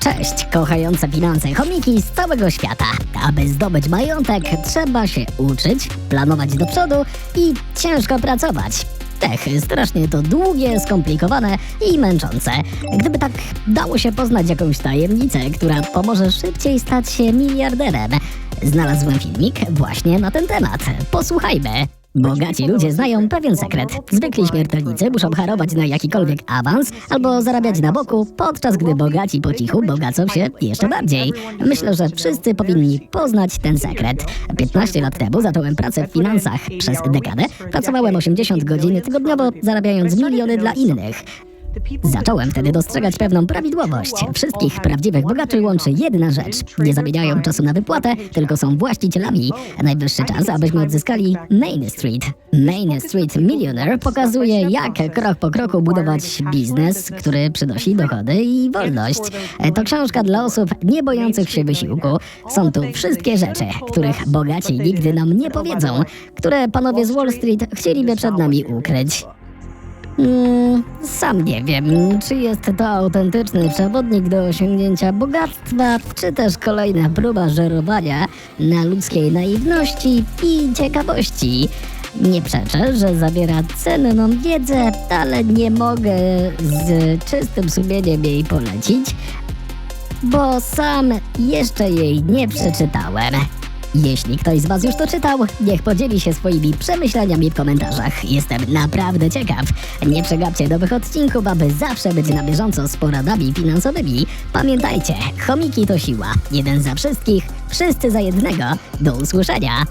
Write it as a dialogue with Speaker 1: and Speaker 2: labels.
Speaker 1: Cześć, kochające finanse chomiki z całego świata. Aby zdobyć majątek, trzeba się uczyć, planować do przodu i ciężko pracować. Tech, strasznie to długie, skomplikowane i męczące. Gdyby tak dało się poznać jakąś tajemnicę, która pomoże szybciej stać się miliarderem. Znalazłem filmik właśnie na ten temat. Posłuchajmy. Bogaci ludzie znają pewien sekret. Zwykli śmiertelnicy muszą harować na jakikolwiek awans albo zarabiać na boku, podczas gdy bogaci po cichu bogacą się jeszcze bardziej. Myślę, że wszyscy powinni poznać ten sekret. 15 lat temu zacząłem pracę w finansach. Przez dekadę pracowałem 80 godzin tygodniowo, zarabiając miliony dla innych. Zacząłem wtedy dostrzegać pewną prawidłowość. Wszystkich prawdziwych bogaczy łączy jedna rzecz. Nie zamieniają czasu na wypłatę, tylko są właścicielami. Najwyższy czas, abyśmy odzyskali Main Street. Main Street Millionaire pokazuje, jak krok po kroku budować biznes, który przynosi dochody i wolność. To książka dla osób nie bojących się wysiłku. Są tu wszystkie rzeczy, których bogaci nigdy nam nie powiedzą, które panowie z Wall Street chcieliby przed nami ukryć. Mm, sam nie wiem, czy jest to autentyczny przewodnik do osiągnięcia bogactwa, czy też kolejna próba żerowania na ludzkiej naiwności i ciekawości. Nie przeczę, że zawiera cenną wiedzę, ale nie mogę z czystym sumieniem jej polecić, bo sam jeszcze jej nie przeczytałem. Jeśli ktoś z Was już to czytał, niech podzieli się swoimi przemyśleniami w komentarzach. Jestem naprawdę ciekaw. Nie przegapcie nowych odcinków, aby zawsze być na bieżąco z poradami finansowymi. Pamiętajcie, chomiki to siła. Jeden za wszystkich, wszyscy za jednego. Do usłyszenia.